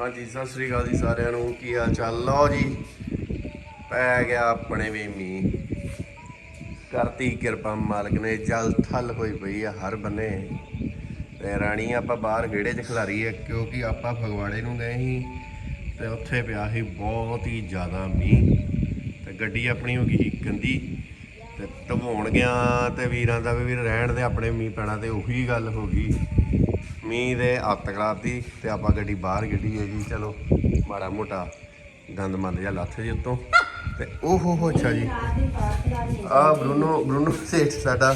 ਹਾਂਜੀ, ਸਤਿ ਸ੍ਰੀ ਅਕਾਲ ਜੀ ਸਾਰਿਆਂ ਨੂੰ। ਕੀ ਹਾਲ ਚਾਲ? ਲਓ ਜੀ, ਪੈ ਗਿਆ ਆਪਣੇ ਵੀ ਮੀਂਹ। ਕਰਤੀ ਕਿਰਪਾ ਮਾਲਕ ਨੇ ਜਲ ਥਲ ਹੋਈ ਪਈ ਆ ਹਰ ਬੰਨੇ। ਤੇ ਰਾਣੀ, ਆਪਾਂ ਬਾਹਰ ਗੇੜੇ 'ਚ ਖਿਲਾਰੀ ਹੈ ਕਿਉਂਕਿ ਆਪਾਂ ਫਗਵਾੜੇ ਨੂੰ ਗਏ ਸੀ ਤੇ ਉੱਥੇ ਪਿਆ ਸੀ ਬਹੁਤ ਹੀ ਜ਼ਿਆਦਾ ਮੀਂਹ। ਤੇ ਗੱਡੀ ਆਪਣੀ ਹੋ ਗਈ ਗੰਦੀ। ਤੇ ਧਵਾਉਣ ਗਿਆ ਤੇ ਵੀਰਾਂ ਦਾ ਵੀ ਵੀਰ ਰਹਿਣ ਦੇ, ਆਪਣੇ ਮੀਂਹ ਪੈਣਾ ਤੇ ਉਹੀ ਗੱਲ ਹੋ ਗਈ। ਮੀਂਹ ਦੇ ਹੱਤ ਕਰਾਤੀ ਤੇ ਆਪਾਂ ਗੱਡੀ ਬਾਹਰ ਗੱਡੀ ਹੈ ਜੀ ਚਲੋ ਮਾੜਾ ਮੋਟਾ ਗੰਦ ਮੰਦ ਜਿਹਾ ਲੱਥ ਜੀ ਉੱਤੋਂ। ਤੇ ਉਹ ਹੋ ਹੋ ਅੱਛਾ ਜੀ। ਆ ਬਰੂਨੋ ਬਰੂਨੋ ਸੇਠ ਸਾਡਾ।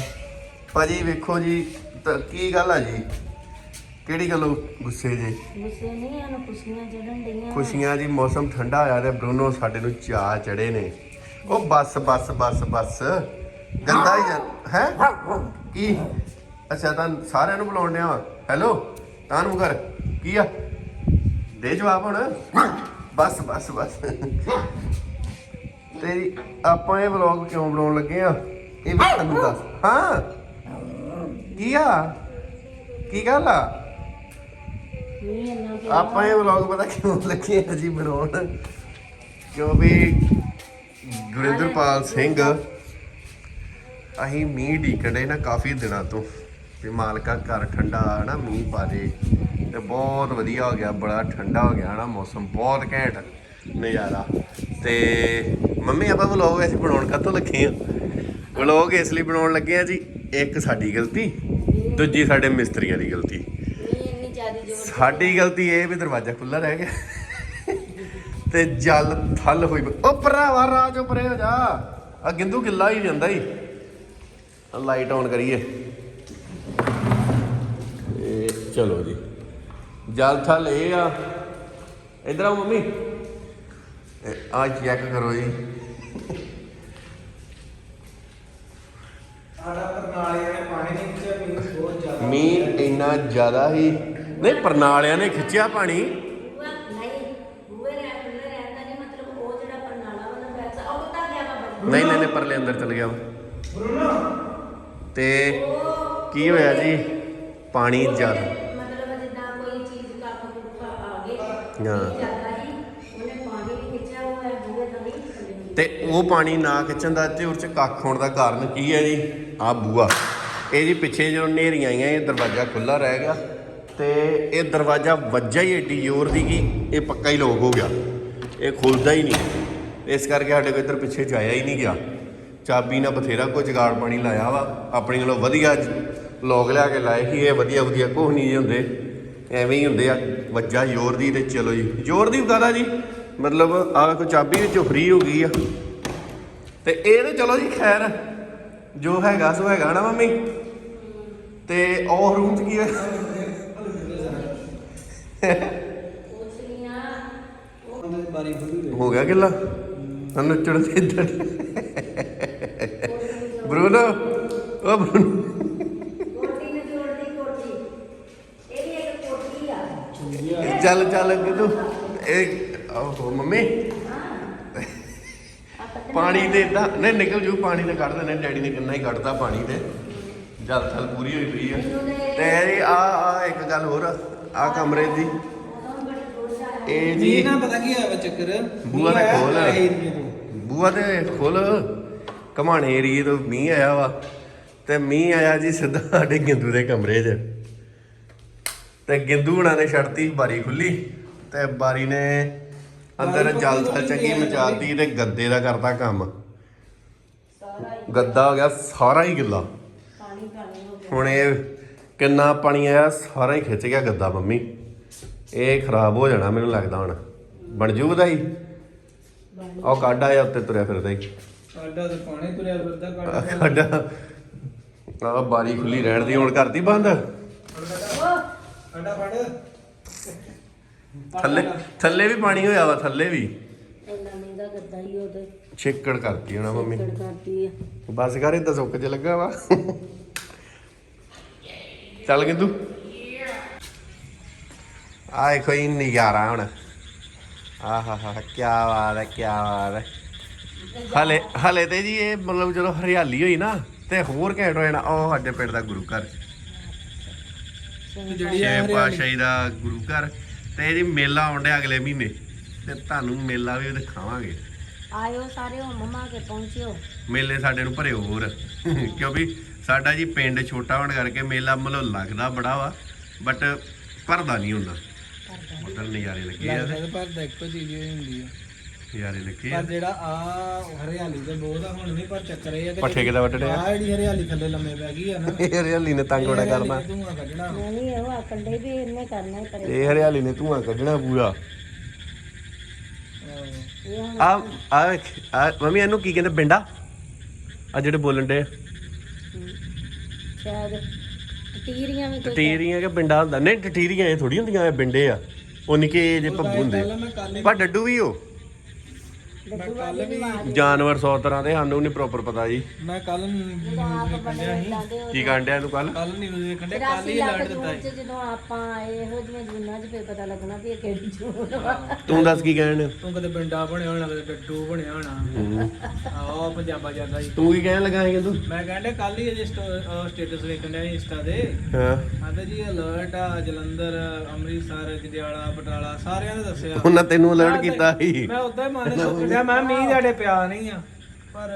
ਭਾਜੀ ਵੇਖੋ ਜੀ ਤਾਂ ਕੀ ਗੱਲ ਆ ਜੀ? ਕਿਹੜੀ ਗੱਲੋਂ ਗੁੱਸੇ ਜੇ? ਗੁੱਸੇ ਨਹੀਂ ਹਨ ਖੁਸ਼ੀਆਂ ਚੜਨ ਡਈਆਂ ਖੁਸ਼ੀਆਂ ਜੀ ਮੌਸਮ ਠੰਡਾ ਹੋਇਆ ਤੇ ਬਰੂਨੋ ਸਾਡੇ ਨੂੰ ਚਾਹ ਚੜੇ ਨੇ। ਉਹ ਬੱਸ ਬੱਸ ਬੱਸ ਬੱਸ। ਗੰਦਾ ਹੀ ਹੈ? ਕੀ? ਅੱਛਾ ਤਾਂ ਸਾਰਿਆਂ ਨੂੰ ਬੁਲਾਉਣ ਡਿਆ ਹੈਲੋ, ਤਾਨੂੰ ਕਰ ਕੀ ਆ? ਦੇ ਜਵਾਬ ਹੁਣ। ਬਸ ਬਸ ਬਸ। ਤੇ ਆਪਾਂ ਇਹ ਵਲੌਗ ਕਿਉਂ ਬਣਾਉਣ ਲੱਗੇ ਆ? ਇਹ ਵੀ ਤੁਹਾਨੂੰ ਦੱਸ। ਹਾਂ। ਕੀ ਆ? ਕੀ ਗੱਲ ਆ? ਆਪਾਂ ਇਹ ਵਲੌਗ ਪਤਾ ਕਿਉਂ ਲੱਗੇ ਆ ਜੀ ਬਣਾਉਣ? ਕਿਉਂ ਵੀ ਗੁਰਿੰਦਰਪਾਲ ਸਿੰਘ, ਅਸੀਂ ਮੀਂਹ ਢੀਕੜੇ ਨਾ ਕਾਫੀ ਦਿਨਾਂ ਤੋਂ। ਵੀ ਮਾਲਕਾ ਘਰ ਠੰਡਾ ਨਾ ਮੀਂਹ ਪਾ ਦੇ ਤੇ ਬਹੁਤ ਵਧੀਆ ਹੋ ਗਿਆ ਬੜਾ ਠੰਡਾ ਹੋ ਗਿਆ ਨਾ ਮੌਸਮ ਬਹੁਤ ਘੈਂਟ ਨਜ਼ਾਰਾ। ਤੇ ਮੰਮੀ ਆਪਾਂ ਵਲੌਗ ਵੈਸੇ ਬਣਾਉਣ ਕਾਤੋਂ ਲੱਗੇ ਆ? ਵਲੌਗ ਇਸ ਲਈ ਬਣਾਉਣ ਲੱਗੇ ਆ ਜੀ ਇੱਕ ਸਾਡੀ ਗਲਤੀ ਦੂਜੀ ਸਾਡੇ ਮਿਸਤਰੀਆਂ ਦੀ ਗਲਤੀ। ਸਾਡੀ ਗਲਤੀ ਇਹ ਵੀ ਦਰਵਾਜ਼ਾ ਖੁੱਲਾ ਰਹਿ ਗਿਆ। ਤੇ ਜਲ ਥਲ ਹੋਈ। ਉਹ ਭਰਾਵਾ ਰਾਜ ਉਹ ਪਰੇ ਹੋ ਜਾ। ਆ ਗਿੰਦੂ ਗਿੱਲਾ ਹੀ ਜਾਂਦਾ ਹੀ ਲਾਈਟ ਆਨ ਕਰੀਏ। ਇਹ ਚਲੋ ਜੀ। ਜਲ ਥਲ ਇਹ ਆ। ਇਧਰ ਆਓ ਮੰਮੀ। ਆ ਚੈੱਕ ਕਰੋ ਜੀ। ਸਾਡਾ ਪਰਨਾਲਿਆਂ ਨੇ ਪਾਣੀ ਨਹੀਂ ਖਿੱਚਿਆ ਮੀਂਹ ਬਹੁਤ ਜ਼ਿਆਦਾ ਮੀਂਹ ਇੰਨਾ ਜ਼ਿਆਦਾ ਹੀ। ਨਹੀਂ ਪਰਨਾਲਿਆਂ ਨੇ ਖਿੱਚਿਆ ਪਾਣੀ। ਨਹੀਂ ਨਹੀਂ ਮਤਲਬ ਉਹ ਜਿਹੜਾ ਪਰਨਾਲਾ ਵਾਲਾ ਬੈਠਾ ਉਹ ਤਾਂ ਗਿਆ ਬਾਬਾ ਨਹੀਂ ਨਹੀਂ ਨਹੀਂ ਪਰਲੇ ਅੰਦਰ ਚਲ ਗਿਆ। ਤੇ ਕੀ ਹੋਇਆ ਜੀ? ਪਾਣੀ ਜ਼ਿਆਦਾ। ਮਤਲਬ ਜਿੱਦਾਂ ਕੋਈ ਚੀਜ਼ ਕੱਪ ਕੁੱਪ ਆ ਗਏ ਹਾਂ। ਜ਼ਿਆਦਾ ਹੀ ਉਹਨੇ ਪਾਣੀ ਵੀ ਖਿੱਚਿਆ ਉਹ ਹੈ ਥੱਲੇ ਤੇ ਉਹ ਪਾਣੀ ਨਾ ਖਿੱਚਣ ਦਾ ਤੇ ਉਹ ਚ ਕੱਖ ਹੋਣ ਦਾ ਕਾਰਨ ਕੀ ਹੈ ਜੀ? ਆ ਬੂਆ ਇਹ ਜੀ ਪਿੱਛੇ ਜਦੋਂ ਨੇਰੀਆਂ ਆਈਆਂ ਇਹ ਦਰਵਾਜ਼ਾ ਖੁੱਲਾ ਰਹਿ ਗਿਆ ਤੇ ਇਹ ਦਰਵਾਜ਼ਾ ਵੱਜਾ ਹੀ ਏਡੀ ਜ਼ੋਰ ਦੀ ਕਿ ਇਹ ਪੱਕਾ ਹੀ ਲੋਕ ਹੋ ਗਿਆ। ਇਹ ਖੁੱਲਦਾ ਹੀ ਨਹੀਂ। ਇਸ ਕਰਕੇ ਸਾਡੇ ਕੋਲ ਇੱਧਰ ਪਿੱਛੇ ਜਾਇਆ ਹੀ ਨਹੀਂ ਗਿਆ। ਚਾਬੀ ਨਾਲ ਬਥੇਰਾ ਕੋ ਜਗਾੜ ਪਾਣੀ ਲਾਇਆ ਵਾ। ਆਪਣੀ ਨਾਲੋਂ ਵਧੀਆ ਲੋਕ ਲਿਆ ਕੇ ਲਾਏ ਸੀ, ਇਹ ਵਧੀਆ ਵਧੀਆ ਕੁਛ ਨਹੀਂ ਹੁੰਦੇ। ਐਵੇਂ ਹੀ ਹੁੰਦੇ ਆ, ਵੱਜਾ ਜ਼ੋਰ ਦੀ ਤੇ ਚਲੋ ਜੀ। ਜ਼ੋਰ ਦੀ ਕਾਹਦਾ ਜੀ, ਮਤਲਬ ਆ ਕੋ ਚਾਬੀ ਵਿੱਚੋਂ ਫ੍ਰੀ ਹੋ ਗਈ ਆ। ਤੇ ਇਹ ਤੇ ਚਲੋ ਜੀ, ਖੈਰ, ਜੋ ਹੈਗਾ, ਸੋ ਹੈਗਾ ਨਾ ਮੰਮੀ? ਤੇ ਉਹ ਰੂਮ ਚ ਕੀ ਹੈ ਹੋ ਗਿਆ ਕਿੱਲਾ ਸਾਨੂੰ ਚੜ ਦੇ ਇੱਧਰ। ਬਰੂਨੋ, ਉਹ ਬਰੂਨੋ ਕੋਟੀ ਨੇ ਜੋੜਦੀ ਕੋਟੀ ਇਹ ਵੀ ਇੱਕ ਕੋਟੀ ਆ ਚੁੰਗੀਆਂ ਚੱਲ ਚੱਲ ਕਿਤੋਂ ਇਹ ਓਹੋ ਮੰਮੀ। ਪਾਣੀ ਦੇ ਇਦਾਂ ਨਹੀਂ ਨਿਕਲ ਜੂ ਪਾਣੀ ਤੇ ਕੱਢ ਦਿੰਦੇ ਡੈਡੀ ਨੇ ਕਿੰਨਾ ਹੀ ਕੱਢਤਾ ਪਾਣੀ ਤੇ। ਜਲ ਥਲ ਪੂਰੀ ਹੋਈ ਪਈ ਹੈ ਤੇ ਆ ਆ ਇੱਕ ਗੱਲ ਹੋਰ ਆ ਕਮਰੇ ਦੀ। ਆ ਇਹ ਜੀ ਨਾ ਪਤਾ ਕੀ ਹੋਇਆ ਚੱਕਰ? ਬੂਹਾ ਤੇ ਖੋਲ। ਤੋਂ। ਬੂਆ ਤੇ ਖੋਲ। ਕਮਾਣੇ ਏਰੀਏ ਤੋਂ ਮੀਂਹ ਆਇਆ ਵਾ। ਤੇ ਮੀਂਹ ਆਇਆ ਜੀ ਸਿੱਧਾ ਸਾਡੇ ਗਿੰਦੂ ਦੇ ਕਮਰੇ 'ਚ। ਤੇ ਗਿੰਦੂ ਹੁਣਾਂ ਨੇ ਛੱਡਤੀ ਬਾਰੀ ਖੁੱਲੀ ਤੇ ਬਾਰੀ ਨੇ ਅੰਦਰ ਜਲ ਤਾਂ ਚੱਕੀ ਮਚਾਤੀ ਤੇ ਗੱਦੇ ਦਾ ਕਰਤਾ ਕੰਮ। ਸਾਰਾ ਹੀ। ਗੱਦਾ ਹੋ ਗਿਆ ਸਾਰਾ ਹੀ ਗਿੱਲਾ। ਹੁਣ ਇਹ ਕਿੰਨਾ ਪਾਣੀ ਆਇਆ ਸਾਰਾ ਹੀ ਖਿੱਚ ਗਿਆ ਗੱਦਾ ਮੰਮੀ। ਇਹ ਖਰਾਬ ਹੋ ਜਾਣਾ ਮੈਨੂੰ ਲੱਗਦਾ ਹੁਣ। ਬਣ ਜੂ ਹੀ ਉਹ ਕੱਢ ਆਇਆ ਉੱਤੇ ਤੁਰਿਆ ਫਿਰਦਾ ਹੀ। ਸਾਡਾ ਤੇ ਪਾਣੀ ਤੁਰਿਆ ਫਿਰਦਾ ਕੱਢ ਸਾਡਾ ਆ ਬਾਰੀ ਖੁੱਲੀ ਰਹਿਣ ਦੀ ਹੁਣ ਕਰਤੀ ਬੰਦ। ਫੜ ਥੱਲੇ ਥੱਲੇ ਵੀ ਪਾਣੀ ਹੋਇਆ ਵਾ ਥੱਲੇ ਵੀ। ਇੰਨਾ ਮਹਿੰਗਾ ਗੱਦਾ ਹੀ ਉਹਦੇ। ਛਿੱਕੜ ਕਰਤੀ ਹੋਣਾ ਮੰਮੀ। ਕੜ ਕਰਦੀ ਆ। ਬਸ ਕਰ ਇਹ ਤਾਂ ਸੁੱਕ ਚ ਲੱਗਾ ਵਾ। ਚੱਲ ਗਿੰਦੂ। ਆਏ ਕੋਈ ਨਜ਼ਾਰਾ ਹੁਣ। ਆਹਾ ਹਾ ਕੀ ਬਾਤ ਹੈ ਕੀ ਬਾਤ ਹੈ। ਹਲੇ ਹਲੇ ਤੇ ਜੀ ਇਹ ਮਤਲਬ ਜਦੋਂ ਹਰਿਆਲੀ ਹੋਈ ਨਾ ਤੇ ਹੋਰ ਘੈਂਟ ਹੋ ਜਾਣਾ। ਉਹ ਸਾਡੇ ਪਿੰਡ ਦਾ ਗੁਰੂ ਘਰ। ਜਿਹੜੀ ਛੇ ਪਾਸ਼ਾਹੀ ਦਾ ਗੁਰੂ ਘਰ ਤੇ ਜੀ ਮੇਲਾ ਆਉਂਦਾ ਅਗਲੇ ਮਹੀਨੇ। ਤੇ ਤੁਹਾਨੂੰ ਮੇਲਾ ਵੀ ਦਿਖਾਵਾਂਗੇ। ਆਇਓ ਸਾਰੇ ਹੋ ਮਮਾ ਕੇ ਪਹੁੰਚਿਓ। ਮੇਲੇ ਸਾਡੇ ਨੂੰ ਭਰਿਓ ਹੋਰ। ਕਿਉਂਕਿ ਸਾਡਾ ਜੀ ਪਿੰਡ ਛੋਟਾ ਹੋਣ ਕਰਕੇ ਮੇਲਾ ਮਤਲਬ ਲੱਗਦਾ ਬੜਾ ਵਾ ਬਟ ਭਰਦਾ ਨਹੀਂ ਹੁੰਦਾ। ਉਧਰ ਨਜ਼ਾਰੇ ਲੱਗੇ ਆ। ਪਰ ਇੱਕੋ ਚੀਜ਼ ਹੀ ਹੁੰਦੀ ਆ। ਨਜ਼ਾਰੇ ਲੱਗੇ ਆ। ਪਰ ਜਿਹੜਾ ਆ ਹਰਿਆਲੀ ਤੇ ਬਹੁਤ ਆ ਹੁਣ ਨਹੀਂ ਪਰ ਚੱਕਰ ਇਹ ਆ ਕਿ ਪੱਠੇ ਕਿੱਦਾਂ ਵੱਢਣੇ ਆ? ਆ ਜਿਹੜੀ ਹਰਿਆਲੀ ਥੱਲੇ ਲੰਮੇ ਪੈ ਗਈ ਆ ਨਾ ਇਹ ਹਰਿਆਲੀ ਨੇ ਤੰਗ ਬੜਾ ਕਰਨਾ। ਧੂਆਂ ਕੱਢਣਾ। ਨਹੀਂ ਇਹੋ ਆਕੰਡੇ ਵੀ ਇਹਨੇ ਕਰਨਾ ਹੀ ਕਰੇ ਇਹ ਹਰਿਆਲੀ ਨੇ ਧੂਆਂ ਕੱਢਣਾ ਪੂਰਾ। ਆਹੋ। ਇਹ ਹੁਣ ਆ ਆ ਵੇਖ, ਆ ਮੰਮੀ ਇਹਨੂੰ ਕੀ ਕਹਿੰਦੇ ਬਿੰਡਾ? ਆ ਜਿਹੜੇ ਬੋਲਣ ਦੇ ਸ਼ਾਇਦ ਟੀਰੀਆਂ ਵੀ ਕੋਈ ਟਟੀਰੀਆਂ ਕਿ ਬਿੰਡਾ ਹੁੰਦਾ? ਨਹੀਂ ਟਟੀਰੀਆਂ ਇਹ ਥੋੜੀ ਹੁੰਦੀਆਂ ਇਹ ਬਿੰਡੇ ਆ। ਉਹ ਨਿੱਕੇ ਜੇ ਭੱਬੂ ਹੁੰਦੇ ਮੈਂ ਕੱਲ ਪਰ ਡੱਡੂ ਵੀ ਉਹ। ਦੀ ਆਵਾਜ਼ ਜਾਨਵਰ ਸੌ ਤਰ੍ਹਾਂ ਦੇ ਸਾਨੂੰ ਨਹੀਂ ਪ੍ਰੋਪਰ ਪਤਾ ਜੀ। ਮੈਂ ਕੱਲ ਦੇ ਕੀ ਕਾਂਡਿਆ ਇਹਨੂੰ ਕੱਲ ਕੱਲ ਨਿਊਜ਼ ਦੇਖਣ ਦੇ ਕੱਲ 83 ਹੀ ਲੱਖ ਅਲਰਟ ਦਿੱਤਾ ਜੂਨ ਚ ਜਦੋਂ ਆਪਾਂ ਆਏ ਇਹੋ ਜਿਹੀਆਂ ਜੂਨਾਂ 'ਚ ਫੇਰ ਪਤਾ ਲੱਗਣਾ ਵੀ ਇਹ ਕਿਹੜੀ ਜੂਨ ਵਾ ਤੂੰ ਦੱਸ ਕੀ ਕਹਿਣ ਤੂੰ ਕਦੇ ਪਿੰਡਾ ਬਣਿਆ ਹੋਣਾ ਕਦੇ ਡੱਡੂ ਬਣਿਆ ਹੋਣਾ। ਆਹ ਪੰਜਾਬਾ ਜਾਂਦਾ ਜੀ ਤੂੰ ਕੀ ਕਹਿਣ ਲੱਗਾ ਸੀ ਤੂੰ? ਮੈਂ ਕਹਿੰਦੇ ਕੱਲ ਹੀ ਅਜੇ ਸਟੇਟਸ ਵੇਖਣ ਡਿਆ ਇੰਸਟਾ ਤੇ। ਹਾਂ। ਆਂਦਾ ਜੀ ਅਲਰਟ ਆ ਜਲੰਧਰ ਅੰਮ੍ਰਿਤਸਰ ਜੰਡਿਆਲਾ ਬਟਾਲਾ ਸਾਰਿਆਂ ਨੇ ਦੱਸਿਆ। ਉਹਨਾਂ ਤੈਨੂੰ ਅਲਰਟ ਕੀਤਾ ਸੀ। ਮੈਂ ਉਦਾਂ ਹੀ ਮਨ ਸੋਚਿਆ ਮੈਂ ਮੀਂਹ ਸਾਡੇ ਪਿਆ ਨਹੀਂ ਆ। ਪਰ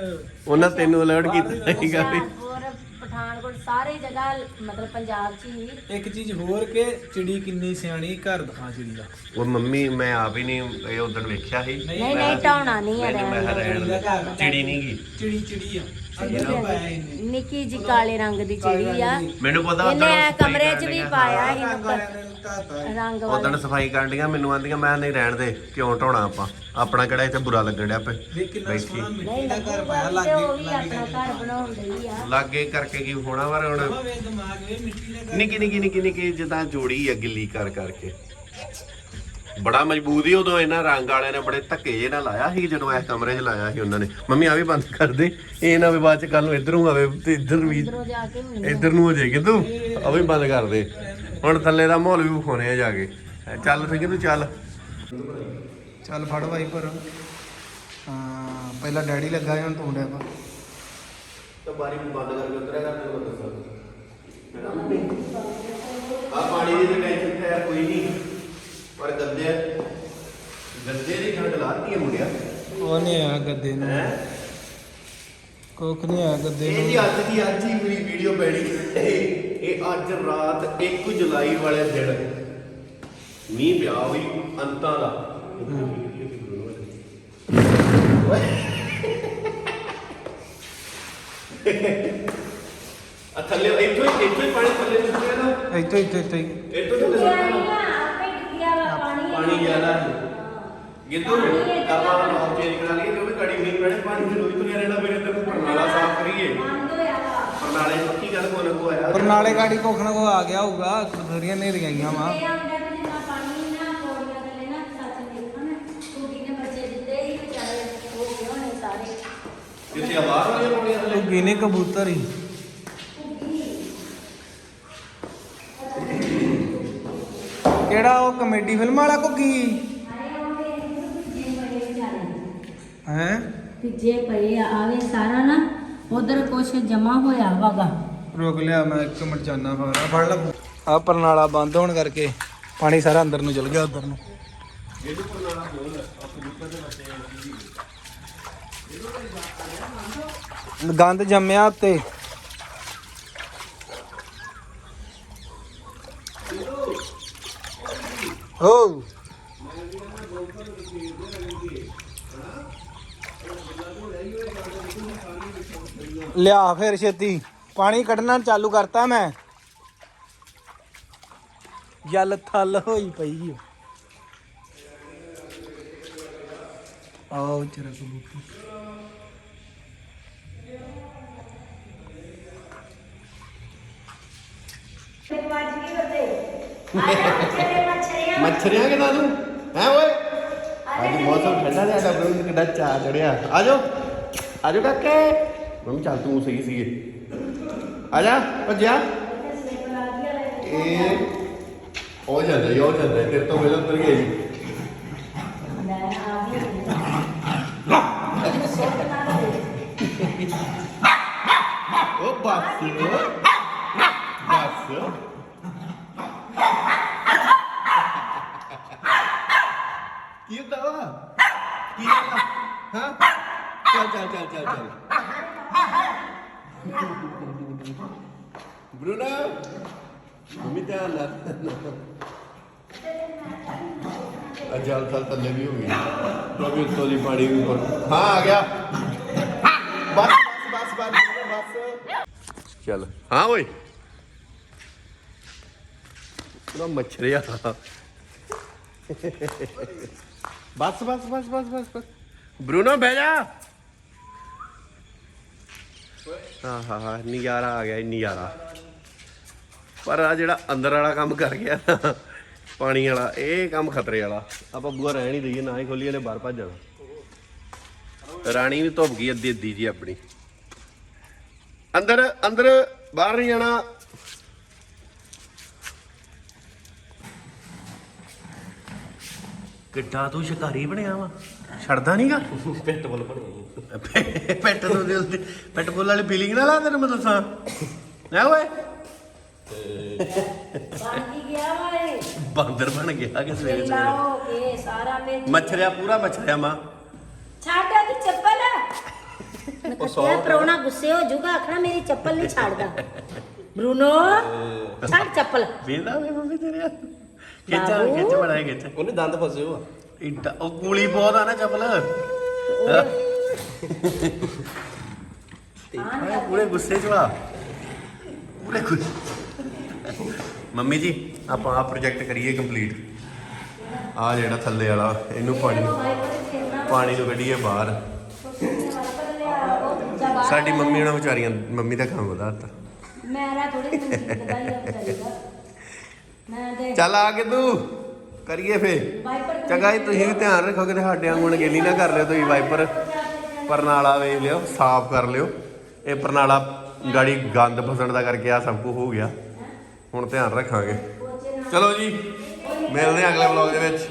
ਉਹਨਾਂ ਤੈਨੂੰ ਅਲਰਟ ਕੀਤਾ ਸੀਗਾ ਵੀ। ਹੁਸ਼ਿਆਰਪੁਰ ਪਠਾਨਕੋਟ ਸਾਰੇ ਜਗ੍ਹਾ ਮਤਲਬ ਪੰਜਾਬ 'ਚ ਹੀ। ਇੱਕ ਚੀਜ਼ ਹੋਰ ਕਿ ਚਿੜੀ ਕਿੰਨੀ ਸਿਆਣੀ ਘਰ ਦਿਖਾ ਚਿੜੀ ਦਾ। ਉਹ ਮੰਮੀ ਮੈਂ ਆਪ ਹੀ ਨਹੀਂ ਇਹ ਉਦੋਂ ਵੇਖਿਆ ਸੀ। ਨਹੀਂ ਨਹੀਂ ਢਾਉਣਾ ਨਹੀਂ ਆ ਮੈਨੂੰ ਮੈਂ ਕਿਹਾ ਰਹਿਣ ਦੇ ਚਿੜੀ ਨਹੀਂ ਗਈ ਚਿੜੀ ਚਿੜੀ ਆ। ਅੰਦਰ ਹੀ ਪਾਇਆ ਇਹਨੇ ਨਿੱਕੀ ਜੀ ਕਾਲੇ ਰੰਗ ਦੀ ਚਿੜੀ ਆ। ਮੈਨੂੰ ਪਤਾ ਇਹਨੇ ਕਮਰੇ 'ਚ ਵੀ ਪਾਇਆ ਸੀ ਰੰਗ ਵਾਲਿਆਂ ਨੇ ਘਾਤਾ ਰੰਗ ਵਾਲਾ। ਉਦੋਂ ਸਫ਼ਾਈ ਕਰਨ ਡੀਆਂ ਮੈਨੂੰ ਆਂਦੀਆਂ ਮੈਂ ਨਹੀਂ ਰਹਿਣ ਦੇ ਕਿਉਂ ਢੋਣਾ ਆਪਾਂ? ਆਪਣਾ ਕਿਹੜਾ ਇੱਥੇ ਬੁਰਾ ਲੱਗਣ ਡਿਆ ਪਏ ਦੇਖ ਕਿੰਨਾ ਸੋਹਣਾ ਨਹੀਂ ਮਿੱਟੀ ਦਾ ਘਰ ਲੱਗੂਗਾ ਪਾਇਆ ਵੀ ਲੱਗ ਤੇ ਉਹ ਵੀ ਆਪਣਾ ਘਰ ਬਣਾਉਣ ਲਈ ਆ। ਲਾਗੇ ਕਰਕੇ ਕੀ ਹੋਣਾ ਵਾ ਹੁਣ? ਵੇ ਦਿਮਾਗ ਵੇ ਮਿੱਟੀ ਦਾ ਘਰ ਨਿੱਕੀ ਨਿੱਕੀ ਨਿੱਕੀ ਨਿੱਕੀ ਜਿੱਦਾਂ ਜੋੜੀ ਆ ਗਿੱਲੀ ਕਰ ਕਰਕੇ। ਬੜਾ ਮਜ਼ਬੂਤ ਹੀ ਉਦੋਂ ਇਹਨਾਂ ਰੰਗ ਵਾਲਿਆਂ ਨੇ ਬੜੇ ਧੱਕੇ ਜੇ ਨਾਲ ਲਾਇਆ ਸੀ ਜਦੋਂ ਇਸ ਕਮਰੇ 'ਚ ਲਾਇਆ ਸੀ ਉਹਨਾਂ ਨੇ। ਮੰਮੀ ਆ ਵੀ ਬੰਦ ਕਰ ਦੇ। ਇਹ ਨਾ ਵੀ ਬਾਅਦ ਚ ਕੱਲ ਨੂੰ ਇੱਧਰੋਂ ਆਵੇ ਤੇ ਇੱਧਰ ਵੀ ਇਧਰੋਂ ਜਾ ਕੇ ਹੁਣ ਇੱਧਰ ਨੂੰ ਹੋ ਜਾਏਗੀ ਤੂੰ। ਆ ਵੀ ਬੰਦ ਕਰ ਦੇ। ਹੁਣ ਥੱਲੇ ਦਾ ਮਾਹੌਲ ਵੀ ਵਿਖਾਉਣੇ ਆ ਜਾ ਕੇ। ਚੱਲ ਠੀਕ ਤੂੰ ਚੱਲ? ਚੱਲ ਫੜ ਵਾਈਪਰ ਹਾਂ ਪਹਿਲਾਂ ਡੈਡੀ ਲੱਗਾ ਹੁਣ ਤੂੰ ਡੈ ਪਾ ਤਾਂ ਬਾਰੀ ਨੂੰ ਬੰਦ ਕਰਕੇ ਉਤਰਿਆ ਕਰ ਤੈਨੂੰ ਦੱਸਾਂ। ਆ ਪਾਣੀ ਦੀ ਟੈਨਸ਼ਨ ਤਾਂ ਕੋਈ ਨਹੀਂ। ਪਰ ਗੱਦੇ ਗੱਦੇ ਦੀ ਠੰਡ ਲਾਤੀ ਹੈ ਮੁੰਡਿਆ। ਉਹ ਨਹੀਂ ਆ ਗੱਦੇ ਨੂੰ। ਕੋਕ ਨਹੀਂ ਆ ਗੱਦੇ ਇਹ ਜੀ ਅੱਜ ਦੀ ਅੱਜ ਹੀ ਮੇਰੀ ਵੀਡੀਓ ਪੈਣੀ। ਅੱਜ ਰਾਤ 1 ਜੁਲਾਈ ਵਾਲੇ ਦਿਨ ਮੀਂਹ ਪਿਆ ਹੋਈ ਅੰਤਾਂ ਦਾ। ਆ ਥੱਲੇ ਇੱਥੋਂ ਹੀ ਇੱਥੋਂ ਹੀ ਪਾਣੀ ਥੱਲੇ ਨਿਕਲਿਆ ਨਾ। ਇੱਥੇ ਇੱਥੇ ਇੱਥੇ ਹੀ। ਇੱਥੋਂ ਥੱਲੇ ਸੁੱਟਿਆ ਨਾ। ਆਪੇ ਡਿੱਗਿਆ ਵਾ ਪਾਣੀ ਪਾਣੀ ਜ਼ਿਆਦਾ ਹੈ। ਗਿੱਦੂ ਆਪਾਂ ਨਾਮ ਚੇਂਜ ਕਰਾ ਲਈਏ ਕਿਉਂਕਿ ਕੜੀ ਨਹੀਂ ਪੈਣੇ ਪਾਣੀ ਚ ਰੋਈ ਤੁਰਿਆ ਰਹਿਣਾ ਫਿਰ ਇੱਧਰ ਨੂੰ ਪਰਨਾਲਾ ਸਾਫ਼ ਕਰੀਏ। ਚ ਪੱਕੀ ਗੱਲ ਕੋਲ ਕੋ ਆਇਆ? ਬਰਨਾਲੇ ਗਾੜੀ ਕੋਖ ਨਾ ਕੋ ਆ ਗਿਆ ਹੋਊਗਾ ਬਥੇਰੀਆਂ ਨੇਰੀਆਂ ਆਈਆਂ ਵਾ। ਇਹ ਆਉਂਦਾ ਵੀ ਜਿੰਨਾ ਪਾਣੀ ਨਾ ਪੌੜੀਆਂ ਥੱਲੇ ਨਾ ਸੱਚ ਦੇਖਣ ਕੁੜੀ ਨੇ ਬੱਚੇ ਦਿੱਤੇ ਹੀ ਵਿਚਾਰੇ ਹੋ ਗਏ ਹੋਣੇ ਸਾਰੇ। ਜਿੱਥੇ ਆਵਾਜ਼ ਵਾਲੀਆਂ ਪੌੜੀਆਂ ਥੱਲੇ? ਉਹ ਗੀਨੇ ਕਬੂਤਰ ਹੀ। ਕਿਹੜਾ ਉਹ ਕਮੇਡੀ ਫਿਲਮ ਵਾਲਾ ਘੁੱਗੀ? ਹੈ? ਪਿੱਛੇ ਪਏ ਆ ਆਵੇ ਸਾਰਾ ਨਾ ਉਧਰ ਕੁਛ ਜਮਾ ਹੋਇਆ ਵਾਗਾ। ਰੋਕ ਲਿਆ, ਮੈਂ ਇੱਕ ਮਿੰਟ ਜਾਨਾ ਫਾਰਾ ਫੜ ਲਾ। ਆ ਪਰਨਾਲਾ ਬੰਦ ਹੋਣ ਕਰਕੇ ਪਾਣੀ ਸਾਰਾ ਅੰਦਰ ਨੂੰ ਚਲ ਗਿਆ ਉਧਰ ਨੂੰ। ਗੰਦ ਜੰਮਿਆ ਉੱਤੇ। ਹੋ। ਲਿਆ ਫਿਰ ਛੇਤੀ। ਪਾਣੀ ਕੱਢਣਾ ਚਾਲੂ ਕਰਤਾ ਮੈਂ। ਜਲ ਥਲ ਹੋਈ ਪਈ ਓ। ਆਓ ਚਰਾ ਕਬੂਤਰ ਮੱਛਰੀਆਂ ਕਿਦਾਂ ਤੂੰ? ਹੈ ਓਏ? ਅੱਜ ਮੌਸਮ ਠੰਡਾ ਜਿਹਾ ਡੱਬੇ ਨੂੰ ਕਿੱਡਾ ਚਾ ਚੜਿਆ। ਆਜੋ ਆਜੋ ਕਾਕੇ। ਮੰਮੀ ਚੱਲ ਤੂੰ ਸਹੀ ਸੀਗੇ। ਆ ਜਾ, ਭੱਜਿਆ। ਇਹ ਹੋ ਜਾਂਦਾ ਇਹ ਹੋ ਜਾਂਦਾ ਇਹ ਤੇਰੇ ਤੋਂ ਪਹਿਲਾਂ ਉੱਤਰ ਗਿਆ ਜੀ। ਉਹ ਬਸ ਬਸ। ਕੀ ਹੁੰਦਾ ਵਾ? ਕੀ ਹੁੰਦਾ? ਹਾਂ? ਚੱਲ ਚੱਲ ਚੱਲ ਚੱਲ ਚੱਲ। ਮੰਮੀ ਧਿਆਨ ਨਾਲ ਅਜਲ ਤਲ ਤੱਲੇ ਵੀ ਹੋ ਗਈ ਕਿਉਂਕਿ ਉੱਤੋਂ ਦੀ ਪਾਣੀ ਵੀ ਉੱਪਰ ਹਾਂ ਆ ਗਿਆ ਬਸ ਬਸ ਬਸ ਬਸ ਬਸ ਚੱਲ ਹਾਂ ਓਏ ਪੂਰਾ ਮੱਛਰਿਆ ਬਸ ਬਸ ਬਸ ਬਸ ਬਸ ਬਸ ਬਰੂਨੋ ਬਹਿ ਜਾ ਹਾਂ ਹਾਂ ਹਾਂ ਨਜ਼ਾਰਾ ਆ ਗਿਆ ਨਜ਼ਾਰਾ। ਪਰ ਆ ਜਿਹੜਾ ਅੰਦਰ ਵਾਲਾ ਕੰਮ ਕਰ ਗਿਆ ਨਾ, ਪਾਣੀ ਵਾਲਾ ਇਹ ਕੰਮ ਖਤਰੇ ਵਾਲਾ। ਆਪਾਂ ਬੂਆ ਰਹਿਣ ਹੀ ਦਈਏ ਨਾ ਹੀ ਖੋਲੀਏ ਨੇ ਬਾਹਰ ਭੱਜ ਜਾਣਾ। ਰਾਣੀ ਵੀ ਧੁੱਪ ਗਈ ਅੱਧੀ ਅੱਧੀ ਜੀ ਆਪਣੀ। ਅੰਦਰ ਅੰਦਰ ਬਾਹਰ ਨਹੀਂ ਜਾਣਾ। ਕਿੱਡਾ ਤੂੰ ਸ਼ਿਕਾਰੀ ਬਣਿਆ ਵਾ? ਛੱਡਦਾ ਨਹੀਂਗਾ ਪਿੱਟ ਬੋਲ ਪੜੀ ਪੈਟ ਤੋਂ ਦਿਲ ਤੇ ਪੈਟ ਫੁੱਲ ਵਾਲੀ ਫੀਲਿੰਗ ਨਾ ਲਾ ਤੈਨੂੰ ਮੈਂ ਦੱਸਾਂ। ਨਾ ਓਏ? ਬਣ ਕੀ ਗਿਆ ਵਾਏ ਬਾਂਦਰ ਬਣ ਗਿਆ ਕਿ ਸਵੇਰੇ ਸਵੇਰੇ। ਹੋ ਕੇ ਸਾਰਾ ਵਿੱਚ ਮੱਛਰਿਆ ਪੂਰਾ ਮੱਛਰਿਆ ਮਾਂ। ਛੱਡ ਦੀ ਚੱਪਲ। ਮੈਂ ਕਿਹਾ ਪ੍ਰਾਹੁਣਾ ਗੁੱਸੇ ਹੋ ਜਾਊਗਾ ਆਖਣਾ ਮੇਰੀ ਚੱਪਲ ਨਹੀਂ ਛੱਡਦਾ। ਬਰੂਨੋ ਛੱਡ ਚੱਪਲ। ਵੇਂਦਾ ਵੇ ਮੰਮੀ ਤੇਰੇ। ਖਿੱਚ ਬਾਬੂ। ਖਿੱਚ ਬੜਾ ਖਿੱਚ। ਉਹਨੇ ਦੰਦ ਫਸੇ ਹੋ ਇੱਡਾ ਉਹ ਕੂਲੀ ਬਹੁਤ ਆ ਨਾ ਚੱਪਲ। ਓਏ ਪੂਰੇ ਗੁੱਸੇ ਚ ਵਾ। ਪੂਰੇ ਗੁੱਸੇ ਮੰਮੀ ਜੀ ਆਪਾਂ ਆ ਪ੍ਰੋਜੈਕਟ ਕਰੀਏ ਕੰਪਲੀਟ ਆ ਜਿਹੜਾ ਥੱਲੇ ਵਾਲਾ ਇਹਨੂੰ ਪਾਣੀ ਪਾਣੀ ਨੂੰ ਕੱਢੀਏ ਬਾਹਰ। ਸਾਡੀ ਮੰਮੀ ਉਹਨਾਂ ਵਿਚਾਰੀਆਂ ਮੰਮੀ ਦਾ ਕੰਮ ਵਧਾਤਾ ਮੇਰਾ ਥੋੜੀ ਆ ਮੈਂ ਤੇ ਚੱਲ ਆ ਕੇ ਤੂੰ। ਕਰੀਏ ਫੇ ਚੰਗਾ ਜੀ ਤੁਸੀਂ ਵੀ ਧਿਆਨ ਰੱਖੋ ਕਿ ਸਾਡੇ ਵਾਂਗੂ ਅਣਗਹਿਲੀ ਨਾ ਕਰ ਲਿਓ ਤੁਸੀਂ ਵਾਈਪਰ। ਪਰਨਾਲਾ ਵੇਖ ਲਿਓ ਸਾਫ਼ ਕਰ ਲਿਓ। ਇਹ ਪਰਨਾਲਾ ਗਾੜੀ ਗੰਦ ਫਸਣ ਦਾ ਕਰਕੇ ਆ ਸਭ ਕੁਝ ਹੋ ਗਿਆ। ਹੁਣ ਧਿਆਨ ਰੱਖਾਂਗੇ। ਚਲੋ ਜੀ ਮਿਲਦੇ ਹਾਂ ਅਗਲੇ ਵਲੌਗ ਦੇ ਵਿੱਚ।